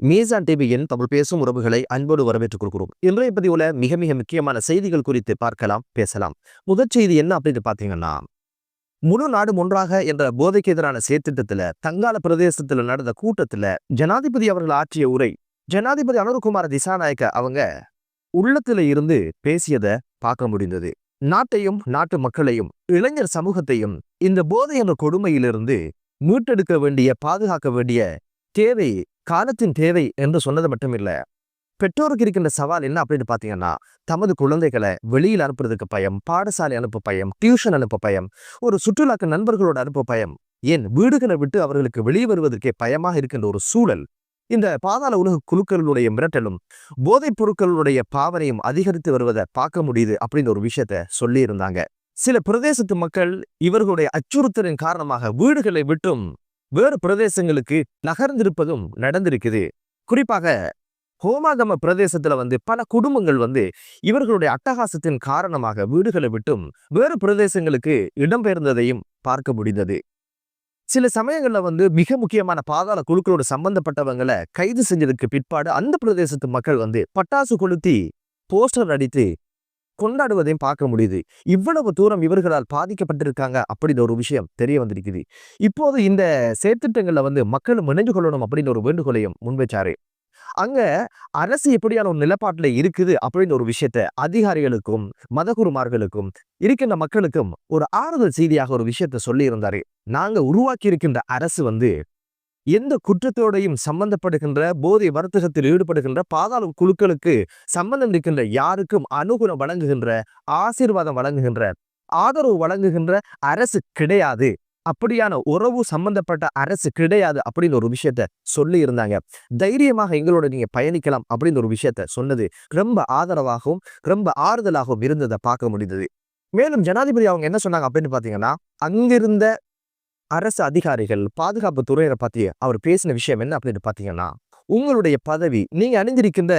மீசான் டிவியின் தமிழ் பேசும் உறவுகளை அன்போடு வரவேற்றுக் கொடுக்கிறோம் இன்றைய பதிவுல மிக மிக முக்கியமான செய்திகள் குறித்து பார்க்கலாம் பேசலாம். முதற் செய்தி என்ன அப்படின்னு பாத்தீங்கன்னா முழு நாடு ஒன்றாக என்ற போதைக்கு எதிரான செயற்திட்டத்துல தங்கால பிரதேசத்துல நடந்த கூட்டத்துல ஜனாதிபதி அவர்கள் ஆற்றிய உரை ஜனாதிபதி அனுர்குமார் திசாநாயக்க அவங்க உள்ளத்துல இருந்து பேசியதை பார்க்க முடிந்தது. நாட்டையும் நாட்டு மக்களையும் இளைஞர் சமூகத்தையும் இந்த போதை என்ற கொடுமையிலிருந்து மீட்டெடுக்க வேண்டிய பாதுகாக்க வேண்டிய தேவை காலத்தின் தேவை என்று சொன்னது மட்டும் இல்ல. பெற்றோருக்கு இருக்கின்ற சவால் என்ன அப்படின்னு பாத்தீங்கன்னா தமது குழந்தைகளை வெளியில் அனுப்புறதுக்கு பயம் பாடசாலை அனுப்ப பயம் டியூஷன் அனுப்ப பயம் ஒரு சுற்றுலாக்கு நண்பர்களோட அனுப்ப பயம். ஏன்? வீடுகளை விட்டு அவர்களுக்கு வெளியே வருவதற்கே பயமாக இருக்கின்ற ஒரு சூழல். இந்த பாதாள உலக குழுக்களுடைய மிரட்டலும் போதைப் பொருட்களுடைய பாவனையும் அதிகரித்து வருவதை பார்க்க முடியுது அப்படின்ற ஒரு விஷயத்த சொல்லியிருந்தாங்க. சில பிரதேசத்து மக்கள் இவர்களுடைய அச்சுறுத்தலின் காரணமாக வீடுகளை விட்டும் வேறு பிரதேசங்களுக்கு நகர்ந்திருப்பதும் நடந்திருக்குது. குறிப்பாக ஹோமாகம பிரதேசத்துல வந்து பல குடும்பங்கள் வந்து இவர்களுடைய அட்டகாசத்தின் காரணமாக வீடுகளை விட்டும் வேறு பிரதேசங்களுக்கு இடம்பெயர்ந்ததையும் பார்க்க முடிந்தது. சில சமயங்கள்ல வந்து மிக முக்கியமான பாதாள குழுக்களோடு சம்பந்தப்பட்டவங்களை கைது செஞ்சதுக்கு பிற்பாடு அந்த பிரதேசத்து மக்கள் வந்து பட்டாசு கொளுத்தி போஸ்டர் அடித்து கொண்டாடுவதையும் பார்க்க முடியுது. இவ்வளவு தூரம் இவர்களால் பாதிக்கப்பட்டிருக்காங்க அப்படின்ற ஒரு விஷயம் தெரிய வந்திருக்குது. இப்போது இந்த செயற்திட்டங்களில் வந்து மக்களும் இணைஞ்சு கொள்ளணும் அப்படின்னு ஒரு வேண்டுகோளையும் முன்வைச்சாரு. அங்க அரசு எப்படியான ஒரு நிலப்பாட்டில் இருக்குது அப்படின்ற ஒரு விஷயத்த அதிகாரிகளுக்கும் மதகுருமார்களுக்கும் இருக்கின்ற மக்களுக்கும் ஒரு ஆறுதல் செய்தியாக ஒரு விஷயத்த சொல்லி இருந்தாரு நாங்க உருவாக்கி இருக்கின்ற அரசு வந்து எந்த குற்றத்தோடையும் சம்பந்தப்படுகின்ற போதை வர்த்தகத்தில் ஈடுபடுகின்ற பாதாள குழுக்களுக்கு சம்பந்தம் இருக்கின்ற யாருக்கும் அனுகுணம் வழங்குகின்ற ஆசீர்வாதம் வழங்குகின்ற ஆதரவு வழங்குகின்ற அரசு கிடையாது. அப்படியான உறவு சம்பந்தப்பட்ட அரசு கிடையாது அப்படின்னு ஒரு விஷயத்த சொல்லி இருந்தாங்க தைரியமாக எங்களோட நீங்க பயணிக்கலாம் அப்படின்னு ஒரு விஷயத்த சொன்னது. ரொம்ப ஆதரவாகவும் ரொம்ப ஆறுதலாகவும் இருந்ததை பார்க்க முடிந்தது. மேலும் ஜனாதிபதி அவங்க என்ன சொன்னாங்க அப்படின்னு பாத்தீங்கன்னா அங்கிருந்த அரசு அதிகாரிகள் பாதுகாப்பு துறையினரை பத்தி அவர் பேசின விஷயம் என்ன அப்படின்னு பாத்தீங்கன்னா உங்களுடைய பதவி நீங்க அணிந்திருக்கின்ற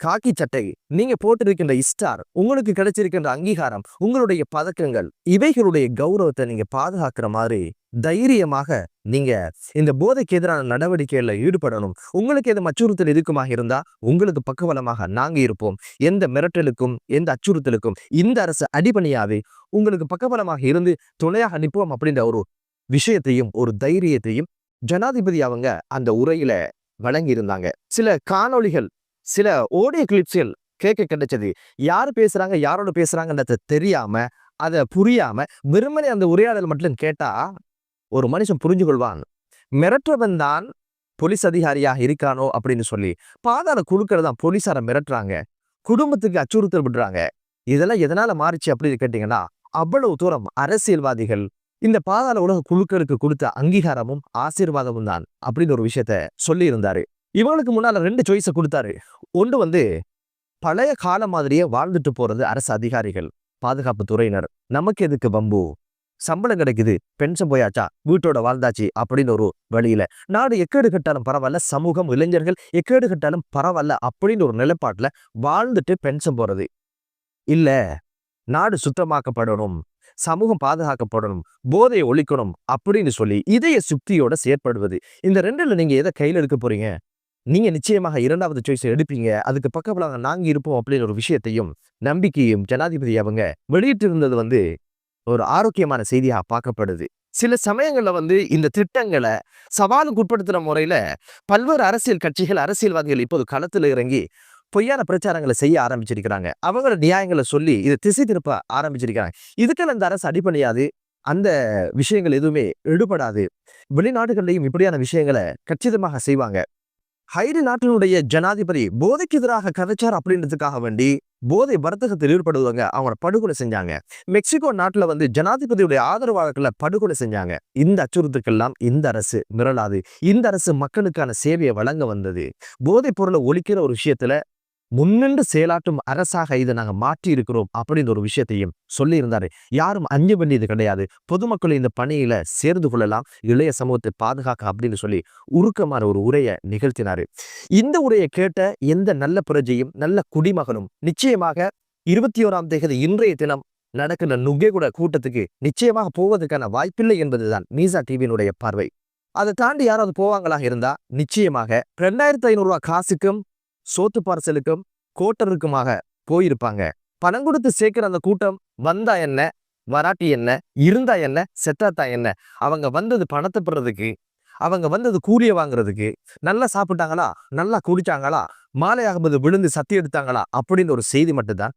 காக்கி சட்டை நீங்க போட்டிருக்கின்ற இஸ்டார் உங்களுக்கு கிடைச்சிருக்கின்ற அங்கீகாரம் உங்களுடைய பதக்கங்கள் இவைகளுடைய கௌரவத்தை நீங்க பாதுகாக்கிற மாதிரி தைரியமாக நீங்க இந்த போதைக்கு எதிரான நடவடிக்கைகளில் ஈடுபடணும். உங்களுக்கு எது அச்சுறுத்தல் இருக்குமாக இருந்தா உங்களுக்கு பக்கபலமாக நாங்க இருப்போம். எந்த மிரட்டலுக்கும் எந்த அச்சுறுத்தலுக்கும் இந்த அரசு அடிபணியாவே உங்களுக்கு பக்கபலமாக இருந்து துணையாக நிற்போம் அப்படின்ற ஒரு விஷயத்தையும் ஒரு தைரியத்தையும் ஜனாதிபதி அவங்க அந்த உரையில வழங்கி இருந்தாங்க சில காணொளிகள் சில ஓடிய கிளிப்ஸ்கள் கேட்க கிடைச்சது. யார் பேசுறாங்க யாரோட பேசுறாங்கன்றத தெரியாம அதை புரியாம வெறுமனே அந்த உரையாடல் மட்டும் கேட்டா ஒரு மனுஷன் புரிஞ்சு கொள்வான் மிரட்டுறவன் தான் போலீஸ் அதிகாரியாக இருக்கானோ அப்படின்னு சொல்லி பாதாள குழுக்கள் தான் போலீஸாரை மிரட்டுறாங்க. குடும்பத்துக்கு அச்சுறுத்தல் விடுறாங்க. இதெல்லாம் எதனால மாறிச்சு அப்படின்னு கேட்டீங்கன்னா அவ்வளவு தூரம் அரசியல்வாதிகள் இந்த பாதாள உலக குழுக்களுக்கு கொடுத்த அங்கீகாரமும் ஆசீர்வாதமும் தான் அப்படின்னு ஒரு விஷயத்த சொல்லி இருந்தாரு இவங்களுக்கு முன்னால ரெண்டு சாய்ஸை கொடுத்தாரு. ஒன்று வந்து பழைய காலம் மாதிரியே வாழ்ந்துட்டு போறது அரசு அதிகாரிகள் பாதுகாப்பு துறையினர். நமக்கு எதுக்கு பம்பு? சம்பளம் கிடைக்குது பென்ஷன் போயாச்சா? வீட்டோட வாழ்ந்தாச்சு அப்படின்னு ஒரு வழியில. நாடு எக்கேடு கட்டாலும் பரவாயில்ல சமூகம் இளைஞர்கள் எக்கேடு கட்டாலும் பரவாயில்ல அப்படின்னு ஒரு நிலைப்பாட்டுல வாழ்ந்துட்டு பென்ஷன் போறது. இல்ல நாடு சுத்தமாக்கப்படணும். சமூகம் பாதுகாக்கப்படணும் போதையை ஒழிக்கணும் அப்படின்னு சொல்லி இதய சுக்தியோட செயற்படுவது. இந்த ரெண்டுல நீங்க எதை கையில் எடுக்க போறீங்க? நீங்க நிச்சயமாக இரண்டாவது சாய்ஸ் எடுப்பீங்க. அதுக்கு பக்கத்துல நாங்க இருப்போம் அப்படின்னு ஒரு விஷயத்தையும் நம்பிக்கையும் ஜனாதிபதி அவங்க வெளியிட்டு இருந்தது வந்து ஒரு ஆரோக்கியமான செய்தியாக பார்க்கப்படுது. சில சமயங்கள்ல வந்து இந்த திட்டங்களை சவாலுக்கு உட்படுத்துகிற முறையில பல்வேறு அரசியல் கட்சிகள் அரசியல்வாதிகள் இப்போது களத்துல இறங்கி பொய்யான பிரச்சாரங்களை செய்ய ஆரம்பிச்சிருக்கிறாங்க. அவங்களோட நியாயங்களை சொல்லி இதை திசை திருப்ப ஆரம்பிச்சிருக்கிறாங்க. இதுக்கெல்லாம் இந்த அரசு அடிப்படையாது அந்த விஷயங்கள் எதுவுமே எடுபடாது. வெளிநாடுகள்லையும் இப்படியான விஷயங்களை கச்சிதமாக செய்வாங்க. ஹைரி நாட்டினுடைய ஜனாதிபதி போதைக்கு எதிராக கதைச்சார் அப்படின்றதுக்காக வேண்டி போதை வர்த்தகத்தில் ஈடுபடுவங்க அவங்கள படுகொலை செஞ்சாங்க. மெக்சிகோ நாட்டுல வந்து ஜனாதிபதியுடைய ஆதரவாளர்களை படுகொலை செஞ்சாங்க. இந்த அச்சுறுத்துக்கெல்லாம் இந்த அரசு மிரளாது. இந்த அரசு மக்களுக்கான சேவையை வழங்க வந்தது. போதைப் பொருளை ஒழிக்கிற ஒரு விஷயத்துல முன்னின்று செயலாற்றும் அரசாக இதை நாங்க மாற்றி இருக்கிறோம் அப்படின்னு ஒரு விஷயத்தையும் சொல்லியிருந்தாரு. யாரும் அஞ்சு வேண்டியது கிடையாது. பொதுமக்கள் இந்த பணியில சேர்ந்து கொள்ளலாம் இளைய சமூகத்தை பாதுகாக்க அப்படின்னு சொல்லி உருக்கமான ஒரு உரையை நிகழ்த்தினாரு. இந்த உரையை கேட்ட எந்த நல்ல பிரஜையும் நல்ல குடிமகனும் நிச்சயமாக இருபத்தி ஓராம் தேதி இன்றைய தினம் நடக்கிற நுகேகுட கூட்டத்துக்கு நிச்சயமாக போவதற்கான வாய்ப்பில்லை என்பதுதான் மீசா டிவியினுடைய பார்வை. அதை தாண்டி யாராவது போவாங்களா இருந்தா நிச்சயமாக ரெண்டாயிரத்தி ஐநூறு காசுக்கும் சோத்து பார்சலுக்கும் கோட்டருக்குமாக போயிருப்பாங்க. பணம் கொடுத்து சேர்க்கிற அந்த கூட்டம் வந்தா என்ன? வராட்டி என்ன? இருந்தா என்ன? செத்தாத்தா என்ன? அவங்க வந்தது பணத்தை பெறதுக்கு அவங்க வந்தது கூலிய வாங்குறதுக்கு நல்லா சாப்பிட்டாங்களா? நல்லா குடிச்சாங்களா? மாலை ஆகும்போது விழுந்து சத்தி எடுத்தாங்களா? அப்படின்னு ஒரு செய்தி மட்டும்தான்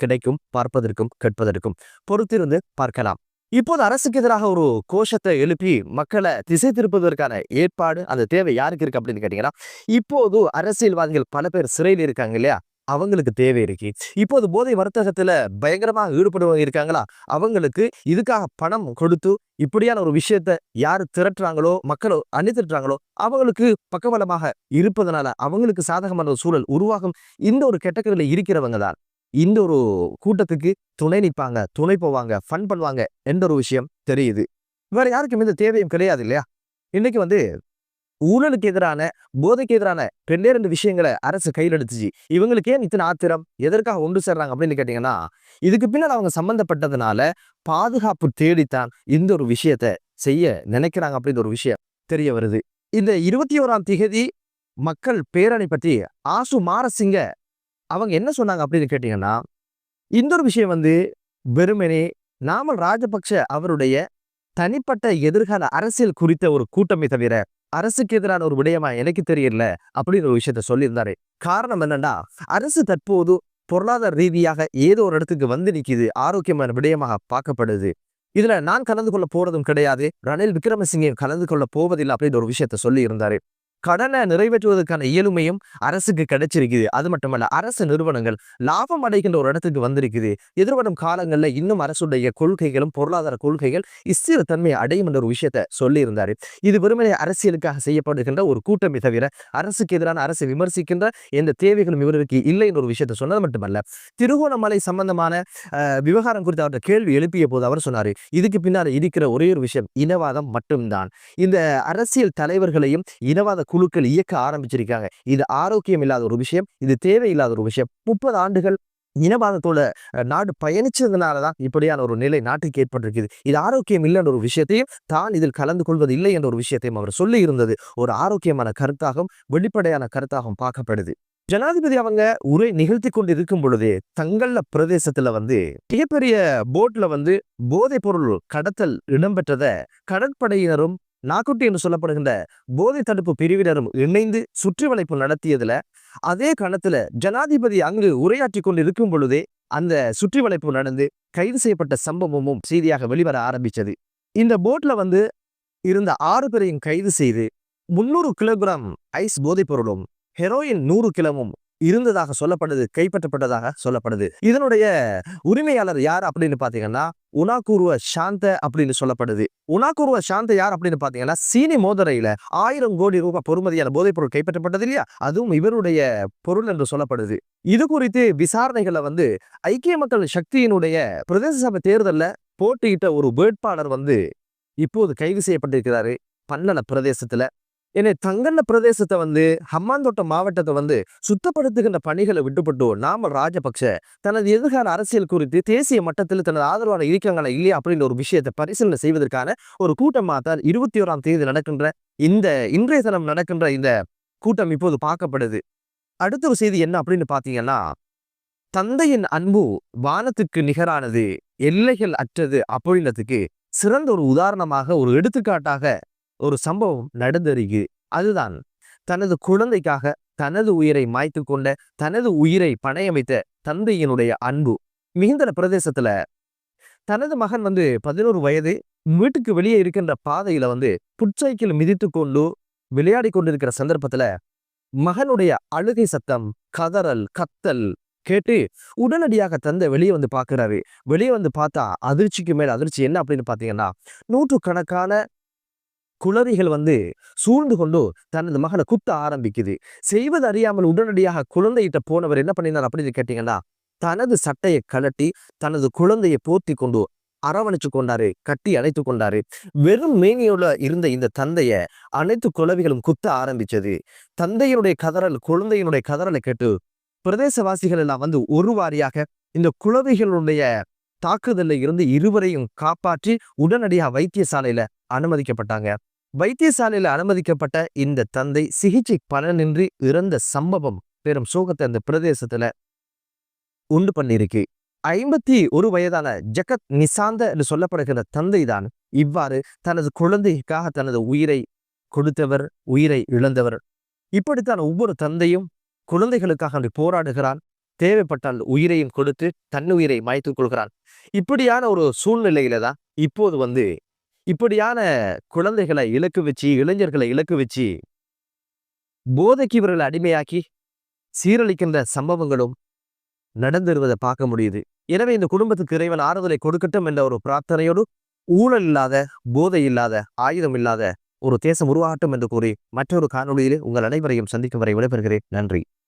கிடைக்கும் பார்ப்பதற்கும் கேட்பதற்கும். பொறுத்திருந்து பார்க்கலாம். இப்போது அரசுக்கு எதிராக ஒரு கோஷத்தை எழுப்பி மக்களை திசை திருப்பதற்கான ஏற்பாடு அந்த தேவை யாருக்கு இருக்கு அப்படின்னு கேட்டீங்கன்னா இப்போது அரசியல்வாதிகள் பல பேர் சிறையில் இருக்காங்க இல்லையா? அவங்களுக்கு தேவை இருக்கு. இப்போது போதை வர்த்தகத்துல பயங்கரமாக ஈடுபடுவங்க இருக்காங்களா? அவங்களுக்கு இதுக்காக பணம் கொடுத்து இப்படியான ஒரு விஷயத்த யார் திரட்டுறாங்களோ மக்களோ அணிதிட்டுறாங்களோ அவங்களுக்கு பக்கபலமாக இருப்பதனால அவங்களுக்கு சாதகமான ஒரு சூழல் உருவாகும். இந்த ஒரு கெட்டக்கரில் இருக்கிறவங்க தான். இந்த ஒரு கூட்டத்துக்கு துணை நிற்பாங்க துணை போவாங்க ஃபன் பண்ணுவாங்க என்ற ஒரு விஷயம் தெரியுது. வேற யாருக்கும் இந்த தேவையும் கிடையாது இல்லையா? இன்னைக்கு வந்து ஊழலுக்கு எதிரான போதைக்கு எதிரான ரெண்டே ரெண்டு விஷயங்களை அரசு கையில் எடுத்துச்சு. இவங்களுக்கு ஏன் இத்தனை ஆத்திரம்? எதற்காக ஒன்று சேர்றாங்க அப்படின்னு கேட்டீங்கன்னா இதுக்கு பின்னால் அவங்க சம்பந்தப்பட்டதுனால பாதுகாப்பு தேடித்தான் இந்த ஒரு விஷயத்த செய்ய நினைக்கிறாங்க அப்படின்ற ஒரு விஷயம் தெரிய வருது. இந்த இருபத்தி ஓராம் திகதி மக்கள் பேரணி பற்றி ஆசு மாரசிங்க அவங்க என்ன சொன்னாங்க அப்படின்னு கேட்டீங்கன்னா இந்த ஒரு விஷயம் வந்து வெறுமனே நாமல் ராஜபக்ஷ அவருடைய தனிப்பட்ட எதிர்கால அரசியல் குறித்த ஒரு கூட்டமே தவிர அரசுக்கு எதிரான ஒரு விடயமா எனக்கு தெரியல அப்படின்னு ஒரு விஷயத்த சொல்லியிருந்தாரு. காரணம் என்னன்னா அரசு தற்போது பொருளாதார ரீதியாக ஏதோ ஒரு இடத்துக்கு வந்து நிக்குது ஆரோக்கியமான விடயமாக பார்க்கப்படுது. இதுல நான் கலந்து கொள்ள போறதும் கிடையாது ரணில் விக்ரமசிங்கே கலந்து கொள்ள போவதில்லை அப்படின்னு ஒரு விஷயத்த சொல்லி இருந்தாரு கடனை நிறைவேற்றுவதற்கான இயலுமையும் அரசுக்கு கிடைச்சிருக்குது. அது மட்டுமல்ல அரசு நிறுவனங்கள் லாபம் அடைகின்ற ஒரு இடத்துக்கு வந்திருக்குது. எதிர்வரும் காலங்களில் இன்னும் அரசுடைய கொள்கைகளும் பொருளாதார கொள்கைகள் இஸ்திரத்தன்மையை அடையும் என்ற ஒரு விஷயத்த சொல்லியிருந்தார். இது வெறுமனே அரசியலுக்காக செய்யப்படுகின்ற ஒரு கூட்டமை தவிர அரசுக்கு எதிரான அரசை விமர்சிக்கின்ற எந்த தேவைகளும் இவருக்கு இல்லை என்ற ஒரு விஷயத்தை சொன்னது மட்டுமல்ல திருகோணமலை சம்பந்தமான விவகாரம் குறித்து அவர்கிட்ட கேள்வி எழுப்பிய போது அவர் சொன்னார் இதுக்கு பின்னால் இருக்கிற ஒரே ஒரு விஷயம் இனவாதம் மட்டும்தான். இந்த அரசியல் தலைவர்களையும் இனவாத குழுக்கள் இயக்க ஆரம்பிச்சிருக்காங்க. இது ஆரோக்கியம் இல்லாத ஒரு விஷயம் இது தேவையில்லாத ஒரு விஷயம். முப்பது ஆண்டுகள் இனவாதத்தோட நாடு பயணிச்சதுனால தான் இப்படியான ஒரு நிலை நாட்டுக்கு ஏற்பட்டிருக்குது. இது ஆரோக்கியம் இல்லை என்ற ஒரு விஷயத்தையும் தான் இதில் கலந்து கொள்வது இல்லை என்ற ஒரு விஷயத்தையும் அவர் சொல்லி இருந்தது. ஒரு ஆரோக்கியமான கருத்தாகவும் வெளிப்படையான கருத்தாகவும் பார்க்கப்படுது. ஜனாதிபதி அவங்க உரை நிகழ்த்தி கொண்டு இருக்கும் பொழுதே தங்கள பிரதேசத்துல வந்து மிகப்பெரிய போட்ல வந்து போதைப் பொருள் கடத்தல் இடம்பெற்றத கடற்படையினரும் நாக்குட்டி என்று சொல்லப்படுகின்ற போதை தடுப்பு பிரிவினரும் இணைந்து சுற்றி வளைப்பு நடத்தியதுல அதே காலத்துல ஜனாதிபதி அங்கு உரையாற்றி கொண்டு இருக்கும் பொழுதே அந்த சுற்றி வளைப்பு நடந்து கைது செய்யப்பட்ட சம்பவமும் செய்தியாக வெளிவர ஆரம்பிச்சது. இந்த போட்ல வந்து இருந்த ஆறு பேரையும் கைது செய்து முன்னூறு கிலோகிராம் ஐஸ் போதைப் பொருளும் ஹெரோயின் நூறு கிலோவும் இருந்ததாக சொல்லப்படுது கைப்பற்றப்பட்டதாக சொல்லப்படுது. இதனுடைய உரிமையாளர் யார் அப்படின்னு பாத்தீங்கன்னா உனாக்குருவ சாந்த அப்படின்னு சொல்லப்படுது. உனாக்குருவ சாந்த யார் அப்படின்னு பாத்தீங்கன்னா சீனி மோதரையில ஆயிரம் கோடி ரூபாய் பொறுமதியான போதைப் பொருள் கைப்பற்றப்பட்டது இல்லையா? அதுவும் இவருடைய பொருள் என்று சொல்லப்படுது. இது குறித்து விசாரணைகளை வந்து ஐக்கிய மக்கள் சக்தியினுடைய பிரதேச சபை தேர்தல்ல போட்டியிட்ட ஒரு வேட்பாளர் வந்து இப்போது கைது செய்யப்பட்டிருக்கிறாரு. பன்னல பிரதேசத்துல. என்னை தங்கண்ண பிரதேசத்தை வந்து ஹம்மாந்தோட்டம் மாவட்டத்தை வந்து சுத்தப்படுத்துகின்ற பணிகளை விட்டுப்பட்டு நாமல் ராஜபக்ஷ தனது எதிர்கால அரசியல் குறித்து தேசிய மட்டத்தில் தனது ஆதரவான இருக்காங்களா இல்லையா அப்படின்ற ஒரு விஷயத்தை பரிசீலனை செய்வதற்கான ஒரு கூட்டமாக தான் இருபத்தி ஓராம் தேதி நடக்கின்ற இந்த இன்றைய தினம் நடக்கின்ற இந்த கூட்டம் இப்போது பார்க்கப்படுது. அடுத்த ஒரு செய்தி என்ன அப்படின்னு பார்த்தீங்கன்னா தந்தையின் அன்பு வானத்துக்கு நிகரானது எல்லைகள் அற்றது அப்படின்றதுக்கு சிறந்த ஒரு உதாரணமாக ஒரு எடுத்துக்காட்டாக ஒரு சம்பவம் நடந்திருக்கு அதுதான் தனது குழந்தைக்காக தனது உயிரை மாய்த்து கொண்ட தனது உயிரை பணையமைத்த வைத்த தந்தையினுடைய அன்பு. மிகுந்தல பிரதேசத்துல தனது மகன் வந்து பதினோரு வயது வீட்டுக்கு வெளியே இருக்கின்ற பாதையில வந்து புற்சைக்கில் மிதித்து கொண்டு விளையாடி கொண்டிருக்கிற சந்தர்ப்பத்துல மகனுடைய அழுகை சத்தம் கதறல் கத்தல் கேட்டு உடனடியாக தந்தை வெளியே வந்து பார்க்கறாரு. வெளியே வந்து பார்த்தா அதிர்ச்சிக்கு மேல் அதிர்ச்சி என்ன அப்படின்னு பாத்தீங்கன்னா நூற்றுக்கணக்கான குளறிகள் வந்து சூழ்ந்து கொண்டு தனது மகனை குத்த ஆரம்பிக்குது. செய்வது அறியாமல் உடனடியாக குழந்தைகிட்ட போனவர் என்ன பண்ணினார் அப்படின்னு கேட்டீங்கன்னா தனது சட்டையை கழட்டி தனது குழந்தையை போர்த்தி கொண்டு அரவணைச்சு கொண்டாரு கட்டி அணைத்து கொண்டாரு. வெறும் மேனியோட இருந்த இந்த தந்தைய அனைத்து குளவிகளும் குத்த ஆரம்பிச்சது. தந்தையினுடைய கதறல் குழந்தையினுடைய கதறலை கேட்டு பிரதேசவாசிகள் எல்லாம் வந்து ஒரு வாரியாக இந்த குழவிகளுடைய தாக்குதலில் இருந்து இருவரையும் காப்பாற்றி உடனடியாக வைத்தியசாலையில அனுமதிக்கப்பட்டாங்க. வைத்தியசாலையில் அனுமதிக்கப்பட்ட இந்த தந்தை சிகிச்சை பலனின்றி இறந்த சம்பவம் பெரும் சோகத்தை அந்த பிரதேசத்துல உண்டு பண்ணியிருக்கு. ஐம்பத்தி ஒரு வயதான ஜகத் நிசாந்த என்று சொல்லப்படுகிற தந்தை தான் இவ்வாறு தனது குழந்தைக்காக தனது உயிரை கொடுத்தவர் உயிரை இழந்தவர். இப்படித்தான் ஒவ்வொரு தந்தையும் குழந்தைகளுக்காக அப்படி போராடுகிறான். தேவைப்பட்டால் உயிரையும் கொடுத்து தன்னுயிரை மாய்த்து கொள்கிறான். இப்படியான ஒரு சூழ்நிலையில தான் இப்போது வந்து இப்படியான குழந்தைகளை இலக்கு வச்சு இளைஞர்களை இலக்கு வச்சு போதைக்கு இவர்களை அடிமையாக்கி சீரழிக்கின்ற சம்பவங்களும் நடந்துருவதை பார்க்க முடியுது. எனவே இந்த குடும்பத்துக்கு இறைவன் ஆறுதலை கொடுக்கட்டும் என்ற ஒரு பிரார்த்தனையோடு ஊழல் இல்லாத போதை இல்லாத ஆயுதம் இல்லாத ஒரு தேசம் உருவாகட்டும் என்று கூறி மற்றொரு காணொளியிலே உங்கள் அனைவரையும் சந்திக்கும் வரை விடைபெறுகிறேன். நன்றி.